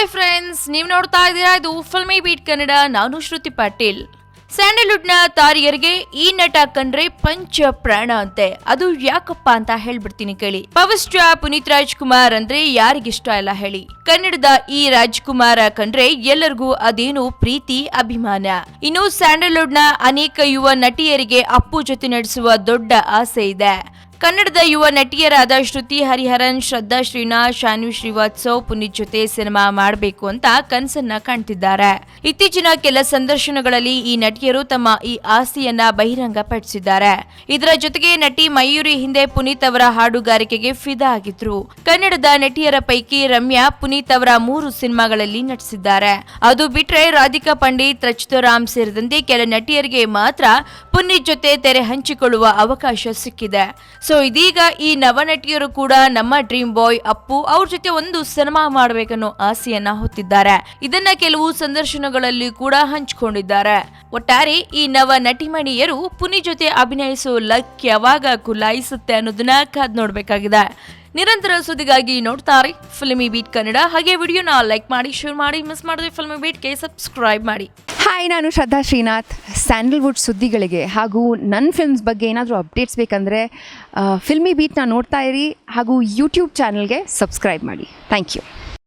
Hi friends ನೀವು ನೋಡ್ತಾ ಇದ್ದೀರಾ? ಇದು ಫಿಲ್ಮಿ ಬೀಟ್ ಕನ್ನಡ. ನಾನು ಶ್ರುತಿ ಪಾಟೀಲ್. ಸ್ಯಾಂಡಲ್ವುಡ್ನ ತಾರಿಯರಿಗೆ ಈ ನಟ ಕಂಡ್ರೆ ಪಂಚ ಪ್ರಾಣ ಅಂತೆ. ಅದು ಯಾಕಪ್ಪ ಅಂತ ಹೇಳ್ಬಿಡ್ತೀನಿ ಕೇಳಿ. ಪವರ್ ಸ್ಟಾರ್ ಪುನೀತ್ ರಾಜ್ಕುಮಾರ್ ಅಂದ್ರೆ ಯಾರಿಗಿಷ್ಟ ಇಲ್ಲ ಹೇಳಿ. ಕನ್ನಡದ ಈ ರಾಜ್ಕುಮಾರ ಕಂಡ್ರೆ ಎಲ್ಲರಿಗೂ ಅದೇನು ಪ್ರೀತಿ, ಅಭಿಮಾನ. ಇನ್ನು ಸ್ಯಾಂಡಲ್ವುಡ್ನ ಅನೇಕ ಯುವ ನಟಿಯರಿಗೆ ಅಪ್ಪು ಜೊತೆ ನಡೆಸುವ ದೊಡ್ಡ ಆಸೆ ಇದೆ. ಕನ್ನಡದ ಯುವ ನಟಿಯರಾದ ಶ್ರುತಿ ಹರಿಹರನ್, ಶ್ರದ್ಧಾ ಶ್ರೀನಾಥ್ ಶಾನ್ವಿ ಶ್ರೀವಾತ್ಸವ್, ಪುನೀತ್ ಜೊತೆ ಸಿನಿಮಾ ಮಾಡಬೇಕು ಅಂತ ಕನಸನ್ನ ಕಾಣ್ತಿದ್ದಾರೆ. ಇತ್ತೀಚಿನ ಕೆಲ ಸಂದರ್ಶನಗಳಲ್ಲಿ ಈ ನಟಿಯರು ತಮ್ಮ ಈ ಆಸೆಯನ್ನ ಬಹಿರಂಗಪಡಿಸಿದ್ದಾರೆ. ಇದರ ಜೊತೆಗೆ ನಟಿ ಮಯೂರಿ ಹಿಂದೆ ಪುನೀತ್ ಅವರ ಹಾಡುಗಾರಿಕೆಗೆ ಫಿದಾ ಆಗಿದ್ರು. ಕನ್ನಡದ ನಟಿಯರ ಪೈಕಿ ರಮ್ಯಾ, ಪುನೀತ್ ಅವರ ಮೂರು ಸಿನಿಮಾಗಳಲ್ಲಿ ನಟಿಸಿದ್ದಾರೆ. ಅದು ಬಿಟ್ರೆ ರಾಧಿಕಾ ಪಂಡಿತ್ ರಚಿತಾ ರಾಮ್ ಸೇರಿದಂತೆ ಕೆಲ ನಟಿಯರಿಗೆ ಮಾತ್ರ ಪುನೀತ್ ಜೊತೆ ತೆರೆ ಹಂಚಿಕೊಳ್ಳುವ ಅವಕಾಶ ಸಿಕ್ಕಿದೆ. ಸೊ ಇದೀಗ ಈ ನವನಟಿಯರು ಕೂಡ ನಮ್ಮ ಡ್ರೀಮ್ ಬಾಯ್ ಅಪ್ಪು ಅವ್ರ ಜೊತೆ ಒಂದು ಸಿನಿಮಾ ಮಾಡಬೇಕನ್ನೋ ಆಸೆಯನ್ನ ಹೊತ್ತಿದ್ದಾರೆ. ಇದನ್ನ ಕೆಲವು ಸಂದರ್ಶನಗಳಲ್ಲಿ ಕೂಡ ಹಂಚಿಕೊಂಡಿದ್ದಾರೆ. ಒಟ್ಟಾರೆ ಈ ನವ ನಟಿಮಣಿಯರು ಪುನಿ ಜೊತೆ ಅಭಿನಯಿಸೋ ಲಕ್ ಯಾವಾಗ ಕುಲಾಯಿಸುತ್ತೆ ಅನ್ನೋದನ್ನ ಕಾದ್ ನೋಡ್ಬೇಕಾಗಿದೆ. ನಿರಂತರ ಸುದ್ದಿಗಾಗಿ ನೋಡ್ತಾರೆ ಫಿಲ್ಮಿ ಬೀಟ್ ಕನ್ನಡ ಹಾಗೆ ವಿಡಿಯೋನ ಲೈಕ್ ಮಾಡಿ ಶೇರ್ ಮಾಡಿ ಮಿಸ್ ಮಾಡಿದ್ರೆ ಫಿಲ್ಮಿ ಬೀಟ್ಗೆ ಸಬ್ಸ್ಕ್ರೈಬ್ ಮಾಡಿ. ಹಾಯ್ ನಾನು ಶ್ರದ್ಧಾ ಶ್ರೀನಾಥ್, ಸ್ಯಾಂಡಲ್ವುಡ್ ಸುದ್ದಿಗಳಿಗೆ ಹಾಗೂ ನನ್ನ ಫಿಲ್ಮ್ಸ್ ಬಗ್ಗೆ ಏನಾದರೂ ಅಪ್ಡೇಟ್ಸ್ ಬೇಕಂದರೆ ಫಿಲ್ಮಿ ಬೀಟ್ನ ನೋಡ್ತಾ ಇರಿ ಹಾಗೂ ಯೂಟ್ಯೂಬ್ ಚಾನಲ್ಗೆ ಸಬ್ಸ್ಕ್ರೈಬ್ ಮಾಡಿ. Thank you